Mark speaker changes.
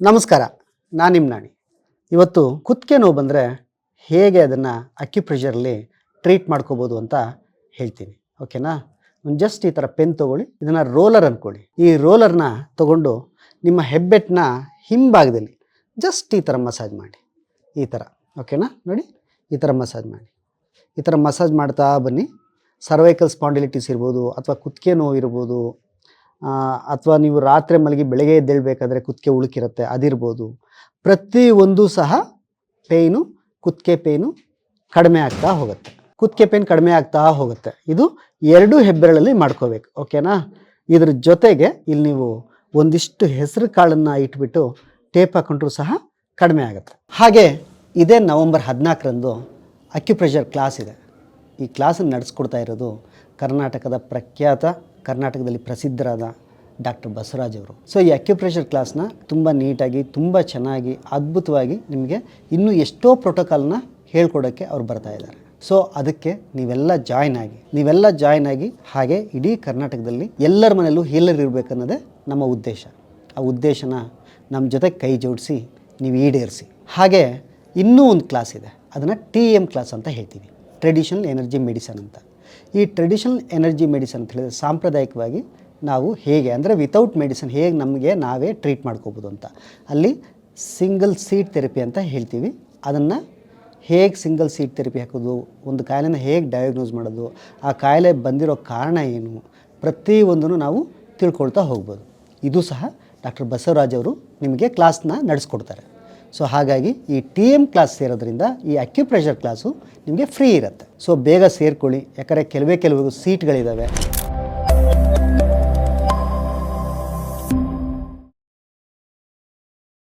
Speaker 1: ನಮಸ್ಕಾರ, ನಾನು ನಿಮ್ಮ ನಾಣಿ. ಇವತ್ತು ಕುತ್ತಿಗೆ ನೋವು ಬಂದರೆ ಹೇಗೆ ಅದನ್ನು ಅಕ್ಯುಪ್ರೆಷರಲ್ಲಿ ಟ್ರೀಟ್ ಮಾಡ್ಕೋಬೋದು ಅಂತ ಹೇಳ್ತೀನಿ. ಓಕೆನಾ ಒಂದು ಜಸ್ಟ್ ಈ ಥರ ಪೆನ್ ತೊಗೊಳ್ಳಿ, ಇದನ್ನು ರೋಲರ್ ಅಂದ್ಕೊಳ್ಳಿ ಈ ರೋಲರ್ನ ತಗೊಂಡು ನಿಮ್ಮ ಹೆಬ್ಬೆಟ್ಟನ್ನ ಹಿಂಭಾಗದಲ್ಲಿ ಜಸ್ಟ್ ಈ ಥರ ಮಸಾಜ್ ಮಾಡಿ. ಈ ಥರ ಓಕೆನಾ ನೋಡಿ, ಈ ಥರ ಮಸಾಜ್ ಮಾಡಿ. ಈ ಥರ ಮಸಾಜ್ ಮಾಡ್ತಾ ಬನ್ನಿ. ಸರ್ವೈಕಲ್ ಸ್ಪಾಂಡಿಲಿಟಿಸ್ ಇರ್ಬೋದು ಅಥವಾ ಕುತ್ತಿಗೆ ನೋವು ಇರ್ಬೋದು ಅಥವಾ ನೀವು ರಾತ್ರಿ ಮಲಗಿ ಬೆಳಗ್ಗೆ ಎದ್ದೇಳಬೇಕಾದ್ರೆ ಕುತ್ತಿಗೆ ಉಳುಕಿರುತ್ತೆ, ಅದಿರ್ಬೋದು. ಪ್ರತಿಯೊಂದು ಸಹ ಪೇಯ್ನು, ಕುತ್ತಿಗೆ ಪೇಯ್ನು ಕಡಿಮೆ ಆಗ್ತಾ ಹೋಗುತ್ತೆ. ಕುತ್ತಿಗೆ ಪೇನ್ ಕಡಿಮೆ ಆಗ್ತಾ ಹೋಗುತ್ತೆ. ಇದು ಎರಡೂ ಹೆಬ್ಬೆರಳಲ್ಲಿ ಮಾಡ್ಕೋಬೇಕು, ಓಕೆನಾ? ಇದ್ರ ಜೊತೆಗೆ ಇಲ್ಲಿ ನೀವು ಒಂದಿಷ್ಟು ಹೆಸರು ಕಾಳನ್ನು ಇಟ್ಬಿಟ್ಟು ಟೇಪ್ ಹಾಕೊಂಡ್ರೂ ಸಹ ಕಡಿಮೆ ಆಗುತ್ತೆ. ಹಾಗೆ ಇದೇ ನವಂಬರ್ ಹದಿನಾಲ್ಕರಂದು ಅಕ್ಯುಪ್ರೆಷರ್ ಕ್ಲಾಸ್ ಇದೆ. ಈ ಕ್ಲಾಸನ್ನು ನಡೆಸ್ಕೊಡ್ತಾ ಇರೋದು ಕರ್ನಾಟಕದ ಪ್ರಖ್ಯಾತ ಕರ್ನಾಟಕದಲ್ಲಿ ಪ್ರಸಿದ್ಧರಾದ ಡಾಕ್ಟರ್ ಬಸವರಾಜ್ ಅವರು. ಸೊ ಈ ಅಕ್ಯುಪ್ರೆಷರ್ ಕ್ಲಾಸ್ನ ತುಂಬ ನೀಟಾಗಿ, ತುಂಬ ಚೆನ್ನಾಗಿ, ಅದ್ಭುತವಾಗಿ ನಿಮಗೆ ಇನ್ನೂ ಎಷ್ಟೋ ಪ್ರೋಟೋಕಾಲ್ನ ಹೇಳ್ಕೊಡೋಕ್ಕೆ ಅವ್ರು ಬರ್ತಾ ಇದ್ದಾರೆ. ಸೊ ಅದಕ್ಕೆ ನೀವೆಲ್ಲ ಜಾಯ್ನ್ ಆಗಿ, ನೀವೆಲ್ಲ ಜಾಯ್ನ್ ಆಗಿ ಹಾಗೆ ಇಡೀ ಕರ್ನಾಟಕದಲ್ಲಿ ಎಲ್ಲರ ಮನೆಯಲ್ಲೂ ಹೀಲರ್ ಇರಬೇಕನ್ನೋದೇ ನಮ್ಮ ಉದ್ದೇಶ. ಆ ಉದ್ದೇಶನ ನಮ್ಮ ಜೊತೆ ಕೈ ಜೋಡಿಸಿ, ನೀವು ಈಡೇರಿಸಿ. ಹಾಗೆ ಇನ್ನೂ ಒಂದು ಕ್ಲಾಸ್ ಇದೆ. ಅದನ್ನು ಟಿ ಎಂ ಕ್ಲಾಸ್ ಅಂತ ಹೇಳ್ತೀವಿ. ಟ್ರೆಡಿಷನಲ್ ಎನರ್ಜಿ ಮೆಡಿಸನ್ ಅಂತ. ಈ ಟ್ರೆಡಿಷನಲ್ ಎನರ್ಜಿ ಮೆಡಿಸನ್ ಅಂತ ಹೇಳಿದ್ರೆ ಸಾಂಪ್ರದಾಯಿಕವಾಗಿ ನಾವು ಹೇಗೆ ಅಂದರೆ ವಿತೌಟ್ ಮೆಡಿಸನ್ ಹೇಗೆ ನಮಗೆ ನಾವೇ ಟ್ರೀಟ್ ಮಾಡ್ಕೋಬೋದು ಅಂತ. ಅಲ್ಲಿ ಸಿಂಗಲ್ ಸೀಟ್ ಥೆರಪಿ ಅಂತ ಹೇಳ್ತೀವಿ. ಅದನ್ನು ಹೇಗೆ ಸಿಂಗಲ್ ಸೀಟ್ ಥೆರಪಿ ಹಾಕೋದು, ಒಂದು ಕಾಯಿಲೆನ ಹೇಗೆ ಡಯಾಗ್ನೋಸ್ ಮಾಡೋದು, ಆ ಕಾಯಿಲೆ ಬಂದಿರೋ ಕಾರಣ ಏನು ಪ್ರತಿಯೊಂದನ್ನು ನಾವು ತಿಳ್ಕೊಳ್ತಾ ಹೋಗ್ಬೋದು. ಇದು ಸಹ ಡಾಕ್ಟರ್ ಬಸವರಾಜ್ ಅವರು ನಿಮಗೆ ಕ್ಲಾಸ್ನ ನಡೆಸ್ಕೊಡ್ತಾರೆ. ಸೊ ಹಾಗಾಗಿ ಈ ಟಿ ಎಂ ಕ್ಲಾಸ್ ಸೇರೋದ್ರಿಂದ ಈ ಅಕ್ಯುಪ್ರೆಷರ್ ಕ್ಲಾಸು ನಿಮಗೆ ಫ್ರೀ ಇರುತ್ತೆ. ಸೊ ಬೇಗ ಸೇರ್ಕೊಳ್ಳಿ. ಯಾಕಂದರೆ ಕೆಲವೇ ಕೆಲವು ಸೀಟ್ಗಳಿದ್ದಾವೆ